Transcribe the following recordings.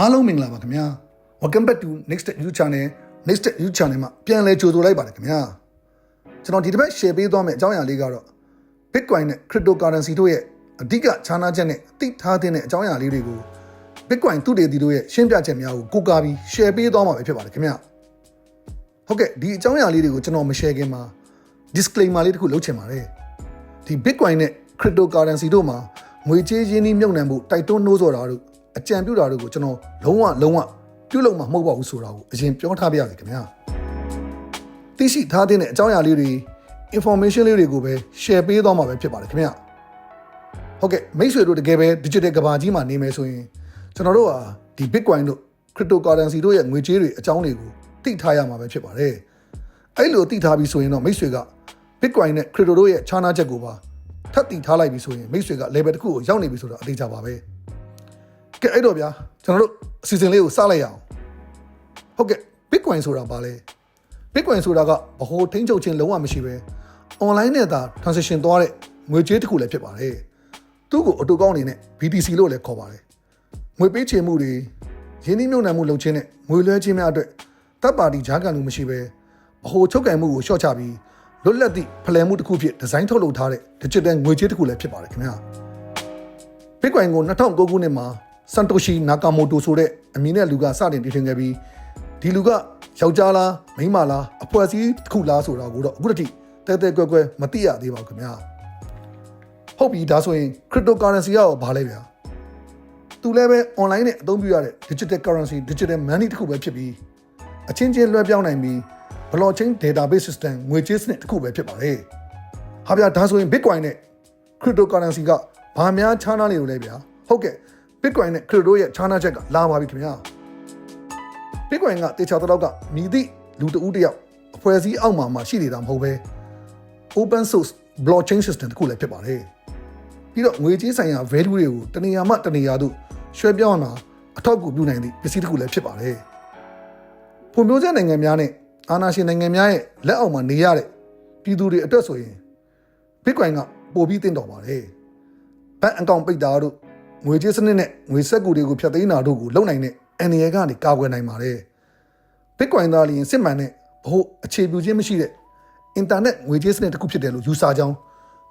အားလုံးမင်္ဂလာပါခင်ဗျာ welcome back to next you channel next you channel မှာပြန်လဲကြိုဆိုလိုက်ပါတယ်ခင်ဗျာကျွန်တော်ဒီတစ်ပတ် share ပေးသွားမယ့်အကြောင်းအရာလေးကတော့ Bitcoin နဲ့ cryptocurrency တို့ရဲ့အဓိကခြားနားချက်နဲ့သိထားတဲ့အကြောင်းအရာလေးတွေကို Bitcoin သူတေတီတို့ရဲ့ရှင်းပြချက်များကိုကိုးကားပြီး share ပေးသွားမှာပဲဖြစ်ပါတယ်ခင်ဗျာဟုတ်ကဲ့ဒီအကြောင်းအရာလေးတွေကိုကျွန်တော်မ share ခင်မှာ disclaimer လေးတစ်ခုလုပ်ချင်ပါတယ်ဒီ Bitcoin နဲ့ cryptocurrency တို့မှာငွေကြေးရင်းနှီးမြှုပ်နှံမှုတိုက်တွန်းနှိုးဆော်တာတို့ အကြံပြုတာတို့ကိုကျွန်တော်လုံးဝလုံးဝပြုလုပ်မှာမဟုတ်ပါဘူးဆိုတာကိုအရင်ပြောထားပြရစီခင်ဗျာသိရှိထားတဲ့အကြောင်းအရာလေးတွေ information လေးတွေကိုပဲ share ပေးသွားမှာပဲဖြစ်ပါတယ်ခင်ဗျာဟုတ်ကဲ့မိတ်ဆွေတို့တကယ်ပဲ digital ကဘာကြီးမှာနေမယ်ဆိုရင်ကျွန်တော်တို့ဟာဒီ Bitcoin တို့ cryptocurrency တို့ရဲ့ငွေကြေးတွေအကြောင်းတွေကိုသိထားရမှာပဲဖြစ်ပါတယ်အဲ့လိုသိထားပြီဆိုရင်တော့မိတ်ဆွေက Bitcoin နဲ့ crypto တို့ရဲ့ခြားနားချက်ကိုပါထပ်တည်ထားလိုက်ပြီဆိုရင်မိတ်ဆွေက level တစ်ခုကိုရောက်နေပြီဆိုတော့အသေးချပါပဲ ကဲအဲ့တော့ဗျာကျွန်တော်တို့အစီအစဉ်လေးကိုစလိုက်ရအောင်ဟုတ်ကဲ့ Bitcoin ဆိုတာဘာလဲ Bitcoin ဆိုတာကဗဟိုထိန်းချုပ်ခြင်းလုံးဝမရှိပဲ online နဲ့သာ transaction သွားတဲ့ငွေကြေးတစ်ခုလည်းဖြစ်ပါတယ်သူ့ကိုအတူကောင်းအနေနဲ့ BTC လို့လည်းခေါ်ပါတယ်ငွေပေးချေမှုတွေရင်းနှီးမြှုပ်နှံမှုလုပ်ခြင်းနဲ့ငွေလွှဲခြင်းများအတွက်တပ်ပါတီဂျားကန်မှုမရှိပဲဗဟိုချုပ်ကင်မှုကိုရှော့ချပြီးလွတ်လပ်သည့်ဖလှယ်မှုတစ်ခုဖြစ်ဒီဇိုင်းထုတ်လုပ်ထားတဲ့ digital ငွေကြေးတစ်ခုလည်းဖြစ်ပါတယ်ခင်ဗျာ Bitcoin ကို2009ခုနှစ်မှာ Satoshi Nakamoto ဆိုတဲ့အမည်နဲ့လူကစတင်တည်ထွင်ခဲ့ပြီးဒီလူကယောက်ျားလားမိန်းမလားအဖွဲ့အစည်းတစ်ခုလားဆိုတာကိုတော့အခုတည်းတဲတဲကွဲကွဲမသိရသေးပါဘူးခင်ဗျာဟုတ်ပြီဒါဆိုရင် cryptocurrency ကရောဘာလဲဗျာသူလည်းပဲ online နဲ့အသုံးပြုရတဲ့ digital currency digital money တစ်ခုပဲဖြစ်ပြီးအချင်းချင်းလွှဲပြောင်းနိုင်ပြီး blockchain database system ငွေကြေးစနစ်တစ်ခုပဲဖြစ်ပါတယ်ဟာဗျာဒါဆိုရင် bitcoin နဲ့ cryptocurrency ကဘာများခြားနားနေလို့လဲဗျာဟုတ်ကဲ့ bitcoin နဲ့ crypto ရဲ့ခြားနားချက်ကလာပါပြီခင်ဗျာ bitcoin ကတေချာတော့ကမြည်သည့်လူတဦးတစ်ယောက်အဖွဲ့အစည်းအောက်မှာမှရှိနေတာမဟုတ်ပဲ open source blockchain system တစ်ခုလည်းဖြစ်ပါတယ်ပြီးတော့ငွေကြေးဆိုင်ရာ value တွေကိုတနေရာမှတနေရာသို့ရွှဲပြောင်းတာအထောက်အကူပြုနိုင်သည့်ပစ္စည်းတစ်ခုလည်းဖြစ်ပါတယ်ဖွံ့ဖြိုးဆဲနိုင်ငံများနဲ့အာဏာရှင်နိုင်ငံများရဲ့လက်အောက်မှာနေရတဲ့ပြည်သူတွေအတွက်ဆိုရင် bitcoin ကပိုပြီးတင်တော်ပါတယ်ဘဏ်အကောင့်ပိတ်တာတို့ ငွေကြေးစနစ်နဲ့ငွေဆက်ကူတွေကိုဖျက်သိမ်းတာတို့ကိုလုပ်နိုင်တဲ့အန်ရယ်ကနေကာကွယ်နိုင်ပါတယ် bitcoin သားလျင်စစ်မှန်တဲ့ဘဟုအခြေပြုခြင်းမရှိတဲ့အင်တာနက်ငွေကြေးစနစ်တစ်ခုဖြစ်တယ်လို့ယူဆကြောင်း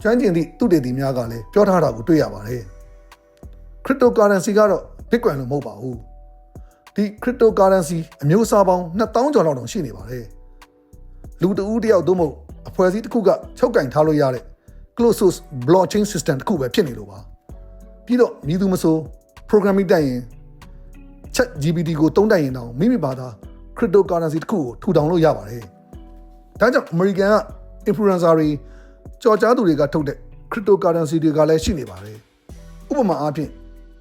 ကျွမ်းကျင်သည့်သူတေသီများကလည်းပြောထားတာကိုတွေ့ရပါတယ် cryptocurrency ကတော့ bitcoin လို့မဟုတ်ပါဘူးဒီ cryptocurrency အမျိုးအစားပေါင်း2000ကျော်လောက်တောင်ရှိနေပါတယ်လူတဦးတယောက်သို့မဟုတ်အဖွဲ့အစည်းတစ်ခုကချုပ်ကင်ထားလို့ရတဲ့ closed source blockchain system တစ်ခုပဲဖြစ်နေလို့ပါ ပြီးတော့မြည်သူမဆို programming တက်ရင် chat GPT ကိုတုံးတက်ရင်တောင်မိမိဘာသာ cryptocurrency တစ်ခုကိုထူထောင်လို့ရပါတယ်ဒါကြောင့် American က influencer တွေကြော်ကြားသူတွေကထုတ်တဲ့ cryptocurrency တွေကလည်းရှိနေပါတယ်ဥပမာအားဖြင့်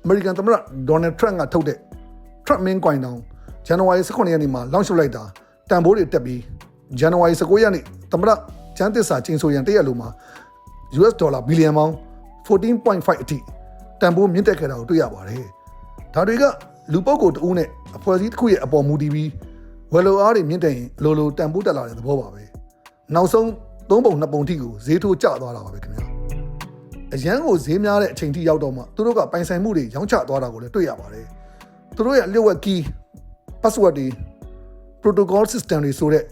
American သမ္မတ Donald Trump ကထုတ်တဲ့ Trump Mint Coin တောင် January 18ရက်နေ့မှာ launch လုပ်လိုက်တာတန်ဖိုးတွေတက်ပြီး January 19ရက်နေ့သမ္မတကျန်းသစ္စာကျင်းဆိုရန်တရက်လိုမှာ US ဒေါ်လာဘီလီယံပေါင်း14.5အထိ တန်ဖိုးမြင့်တက်ခဲ့တာကိုတွေ့ရပါတယ်။ဒါတွေကလူပုဂ္ဂိုလ်တဦးနဲ့အဖွဲ့အစည်းတစ်ခုရဲ့အပေါ်မူတည်ပြီးဝယ်လိုအားတွေမြင့်တက်ရင်လိုလိုတန်ဖိုးတက်လာတဲ့သဘောပါပဲ။နောက်ဆုံးသုံးပုံနှစ်ပုံထိကိုဈေးထိုးကျသွားတာပါပဲခင်ဗျာ။အရန်ကိုဈေးများတဲ့အချိန်ထိရောက်တော့မှသူတို့ကပိုင်ဆိုင်မှုတွေရောင်းချသွားတာကိုလည်းတွေ့ရပါတယ်။သူတို့ရဲ့လျှို့ဝှက် key password တွေ protocol system တွေဆိုတဲ့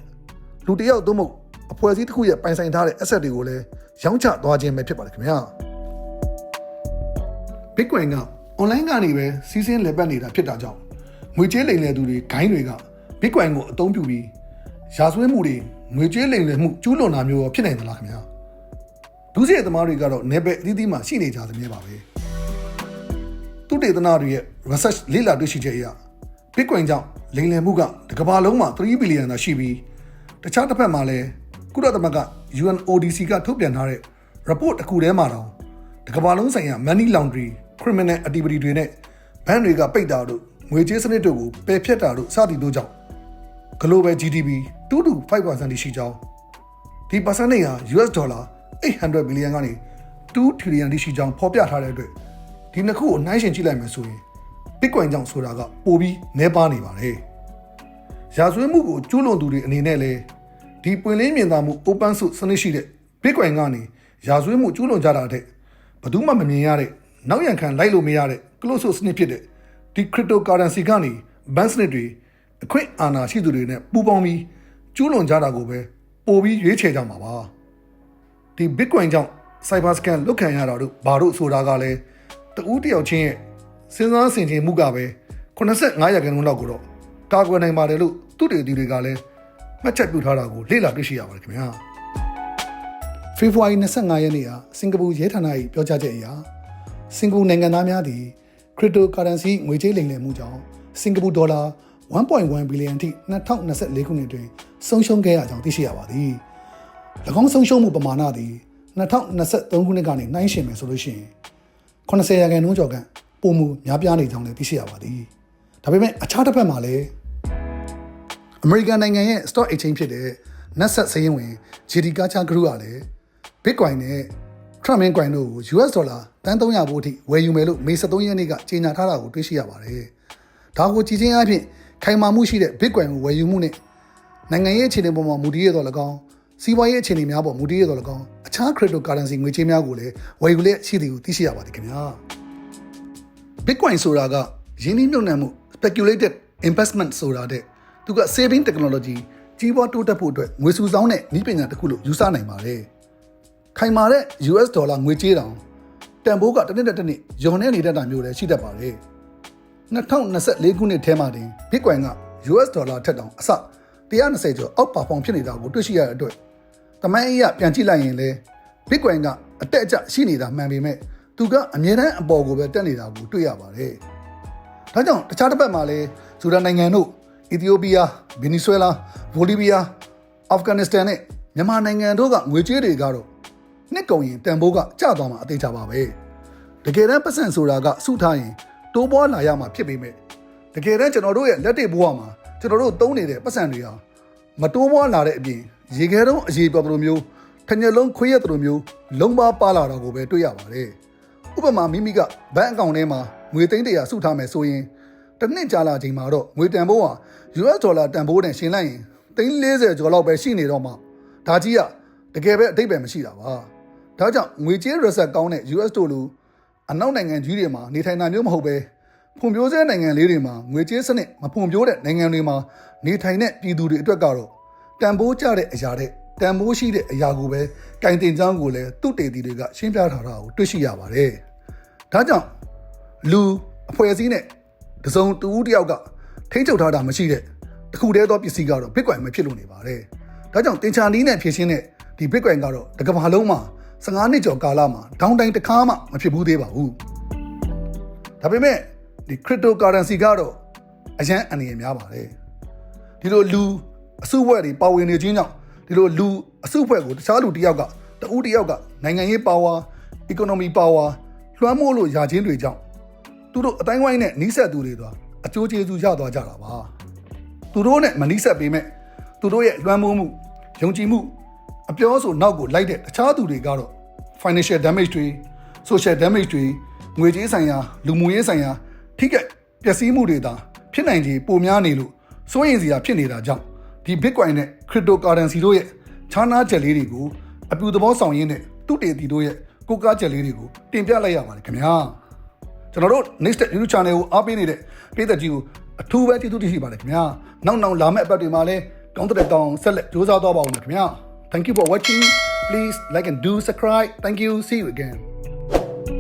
လူတစ်ယောက်သို့မဟုတ်အဖွဲ့အစည်းတစ်ခုရဲ့ပိုင်ဆိုင်ထားတဲ့ asset တွေကိုလည်းရောင်းချသွားခြင်းပဲဖြစ်ပါတယ်ခင်ဗျာ Bitcoin က online ကနေပဲစီးဆင်းလည်ပတ်နေတာဖြစ်တာကြောင့်ငွေကြေးလိမ်လည်သူတွေဂိုင်းတွေက Bitcoin ကိုအသုံးပြုပြီးရာဇဝတ်မှုတွေငွေကြေးလိမ်လည်မှုကျူးလွန်တာမျိုးရောဖြစ်နိုင်သလားခင်ဗျာဒုစရိုက်သမားတွေကတော့နယ်ပယ်အသီးသီးမှာရှိနေကြသမျှပါပဲသူတေသနာတွေရဲ့ research လေ့လာတွေ့ရှိချက်အရ Bitcoin ကြောင့်လိမ်လည်မှုကတစ်ကမ္ဘာလုံးမှာ3ဘီလီယံသာရှိပြီးတခြားတစ်ဖက်မှာလည်းကုလသမဂ္ဂ UNODC ကထုတ်ပြန်ထားတဲ့ report တစ်ခုထဲမှာတော့တစ်ကမ္ဘာလုံးဆိုင်ရာ money laundry criminal activity တွေနဲ့ဘဏ်တွေကပိတ်တာတို့ငွေကြေးစနစ်တို့ကိုပယ်ဖျက်တာတို့စသည်တို့ကြောင့် global GDP 2 to 5%ရှိကြောင်းဒီ percentage ဟာ US ဒေါ်လာ800 billion ကနေ2 trillion ရှိကြောင်းဖော်ပြထားတဲ့အတွက်ဒီနှစ်ခုကိုနှိုင်းယှဉ်ကြည့်လိုက်မယ်ဆိုရင် Bitcoin ကြောင့်ဆိုတာကပိုပြီးနှဲပါနေပါတယ်။ရာဇဝတ်မှုကိုကျူးလွန်သူတွေအနေနဲ့လည်းဒီပွင့်လင်းမြင်သာမှု open source စနစ်ရှိတဲ့ Bitcoin ကနေရာဇဝတ်မှုကျူးလွန်ကြတာတဲ့ဘယ်သူမှမမြင်ရတဲ့ နောက်ရန်ခံလိုက်လို့မရတဲ့ close source စနစ်ဖြစ်တဲ့ဒီ cryptocurrency ကနေ bank စနစ်တွေအခွင့်အာဏာရှိသူတွေနဲ့ပူးပေါင်းပြီးကျူးလွန်ကြတာကိုပဲပို့ပြီးရွေးချယ်ကြမှာပါဒီ bitcoin ကြောင့် cyber scam လုတ်ခံရတာတို့ဘာတို့ဆိုတာကလည်းတဦးတစ်ယောက်ချင်းရဲ့စဉ်းစားဆင်ခြင်မှုကပဲ85ရာခိုင်နှုန်းလောက်ကိုတော့ကာကွယ်နိုင်ပါတယ်လို့သူတွေဒီတွေကလည်းမှတ်ချက်ပြုထားတာကိုလေ့လာတွေ့ရှိရပါတယ်ခင်ဗျာဖေဖော်ဝါရီ25ရက်နေ့ဟာစင်ကာပူရဲဌာန၏ပြောကြားချက်အရ စင်ကာပူနိုင်ငံသားများသည် cryptocurrency ငွေကြေးလိမ်လည်မှုကြောင့်စင်ကာပူဒေါ်လာ1.1ဘီလီယံထိ2024ခုနှစ်တွင်ဆုံးရှုံးခဲ့ရကြောင်းသိရှိရပါသည်၎င်းဆုံးရှုံးမှုပမာဏသည်2023ခုနှစ်ကနေနှိုင်းယှဉ်မယ်ဆိုလို့ရှိရင်80ရာခိုင်နှုန်းကျော်ခန့်ပုံမှုများပြားနေကြောင်းလည်းသိရှိရပါသည်ဒါပေမဲ့အခြားတစ်ဖက်မှာလည်းအမေရိကန်နိုင်ငံရဲ့ stock exchange ဖြစ်တဲ့ Nasdaq စည်ရင်ဝင် JD Culture Group ကလည်း Bitcoin နဲ့ Trump Coin တို့ကို US ဒေါ်လာတန်း300ဘို့အထိဝယ်ယူမယ်လို့မေ23ရက်နေ့ကကြေညာထားတာကိုတွေ့ရှိရပါတယ်။ဒါကိုကြည်ချင်းအဖြစ်ခိုင်မာမှုရှိတဲ့ Bitcoin ကိုဝယ်ယူမှုနဲ့နိုင်ငံရေးအခြေအနေပေါ်မှာမူတည်ရတော့၎င်းစီးပွားရေးအခြေအနေများပေါ်မူတည်ရတော့၎င်းအခြား cryptocurrency ငွေကြေးများကိုလည်းဝယ်ယူလက်ရှိသည်ကိုသိရှိရပါတယ်ခင်ဗျာ။ Bitcoin ဆိုတာကယင်းနှိမ့်မြုပ်နှံမှု speculated investment ဆိုတာတဲ့သူက saving technology ကြီးပွားတိုးတက်ဖို့အတွက်ငွေစုဆောင်းတဲ့နည်းပညာတစ်ခုလို့ယူဆနိုင်ပါတယ်။ ခိုင်မာတဲ့ US ဒေါ်လာငွေကြေးတောင်တန်ဖိုးကတစ်နှစ်တစ်နှစ်ယုံနေနေတဲ့တာမျိုးလည်းရှိတတ်ပါတယ်။2024ခုနှစ်ထဲမှာတင် Bitcoin က US ဒေါ်လာထက်တောင်အဆ120ကျော်အောက်ပါဖောင်ဖြစ်နေတာကိုတွေ့ရှိရတဲ့အတွက်တမိုင်းအရပြန်ကြည့်လိုက်ရင်လည်း Bitcoin ကအတက်အကျရှိနေတာမှန်ပေမဲ့သူကအမြဲတမ်းအပေါ်ကိုပဲတက်နေတာကိုတွေ့ရပါတယ်။ဒါကြောင့်တခြားတစ်ပတ်မှာလည်းဆူဒန်နိုင်ငံတို့အီသီယိုးပီးယား၊ဗင်နီဇွဲလား၊ဘိုလီးဗီးယား၊အာဖဂန်နစ္စတန်နဲ့မြန်မာနိုင်ငံတို့ကငွေကြေးတွေကတော့ နှစ်ကုန်ရင်တန်ဖိုးကကျသွားမှာအသေးချပါပဲ။တကယ်တမ်းပတ်စံဆိုတာကစုထားရင်တိုးပွားလာရမှာဖြစ်ပေမဲ့တကယ်တမ်းကျွန်တော်တို့ရဲ့လက်တွေဘဝမှာကျွန်တော်တို့သုံးနေတဲ့ပတ်စံတွေဟာမတိုးပွားလာတဲ့အပြင်ရေခဲတုံးအရေးပေါ်လိုမျိုးထညက်လုံးခွေးရက်လိုမျိုးလုံးပါပါလာတာကိုပဲတွေ့ရပါတယ်။ဥပမာမိမိကဘဏ်အကောင့်ထဲမှာငွေသိန်းတရာစုထားမယ်ဆိုရင်တစ်နှစ်ကြာလာချိန်မှာတော့ငွေတန်ဖိုးဟာ US ဒေါ်လာတန်ဖိုးနဲ့ရှင်လိုက်ရင်သိန်း40ကျော်လောက်ပဲရှိနေတော့မှဒါကြီးကတကယ်ပဲအတိတ်ပဲမရှိတာပါ ဒါကြောင့်ငွေကြေး reset ကောင်းတဲ့ US တို့လိုအနောက်နိုင်ငံကြီးတွေမှာနေထိုင်တာမျိုးမဟုတ်ပဲဖွံ့ဖြိုးဆဲနိုင်ငံလေးတွေမှာငွေကြေးစနစ်မဖွံ့ဖြိုးတဲ့နိုင်ငံတွေမှာနေထိုင်တဲ့ပြည်သူတွေအတွက်ကတော့တန်ဖိုးကျတဲ့အရာတဲ့တန်ဖိုးရှိတဲ့အရာကိုပဲကင်တင်ကြောင်းကိုလည်းသူတေတီတွေကရှင်းပြထားတာကိုတွေ့ရှိရပါတယ်ဒါကြောင့်လူအဖွဲ့အစည်းနဲ့တစုံတူဦးတယောက်ကထိန်းချုပ်ထားတာမရှိတဲ့တခုတည်းသောပစ္စည်းကတော့ Bitcoin ပဲဖြစ်လို့နေပါတယ်။ဒါကြောင့်တင်ချာနီးနဲ့ဖြည့်ရှင်းတဲ့ဒီ Bitcoin ကတော့တကမ္ဘာလုံးမှာ 15နှစ်ကျော်ကာလမှာဒေါင်းတိုင်းတစ်ခါမှမဖြစ်ဘူးသေးပါဘူး။ဒါပေမဲ့ဒီ cryptocurrency ကတော့အရန်အနေနဲ့များပါတယ်။ဒီလိုလူအစုအဖွဲ့တွေပါဝင်နေခြင်းကြောင့်ဒီလိုလူအစုအဖွဲ့ကိုတခြားလူတစ်ယောက်ကတဦးတစ်ယောက်ကနိုင်ငံရေး power economy power လွှမ်းမိုးလို့ယာချင်းတွေကြောင့်သူတို့အတိုင်းဝိုင်းနဲ့နီးစပ်သူတွေတော့အကျိုးကျေးဇူးရသွားကြတာပါသူတို့နဲ့မနီးစပ်ပေမဲ့သူတို့ရဲ့လွှမ်းမိုးမှုယုံကြည်မှု အပြောဆိုနောက်ကိုလိုက်တဲ့တခြားသူတွေကတော့ financial damage တွေ social damage တွေငွေကြေးဆိုင်ရာလူမှုရေးဆိုင်ရာထိခိုက်ပျက်စီးမှုတွေသာဖြစ်နိုင်ခြေပိုများနေလို့စိုးရိမ်စရာဖြစ်နေတာကြောင့်ဒီ Bitcoin နဲ့ cryptocurrency တို့ရဲ့ခြားနားချက်လေးတွေကိုအပြူသဘောဆောင်ရင်းနဲ့သူတေတီတို့ရဲ့ကိုကားချက်လေးတွေကိုတင်ပြလိုက်ရပါတယ်ခင်ဗျာကျွန်တော်တို့ next YouTube channel ကိုအားပေးနေတဲ့ပြည်သက်ကြီးကိုအထူးပဲကျေးဇူးတင်ရှိပါတယ်ခင်ဗျာနောက်နောက်လာမယ့်အပတ်တွေမှာလည်းကောင်းတဲ့ကောင်းဆက်လက်ကြိုးစားသွားပါဦးမယ်ခင်ဗျာ Thank you for watching. Please like and do subscribe. Thank you. See you again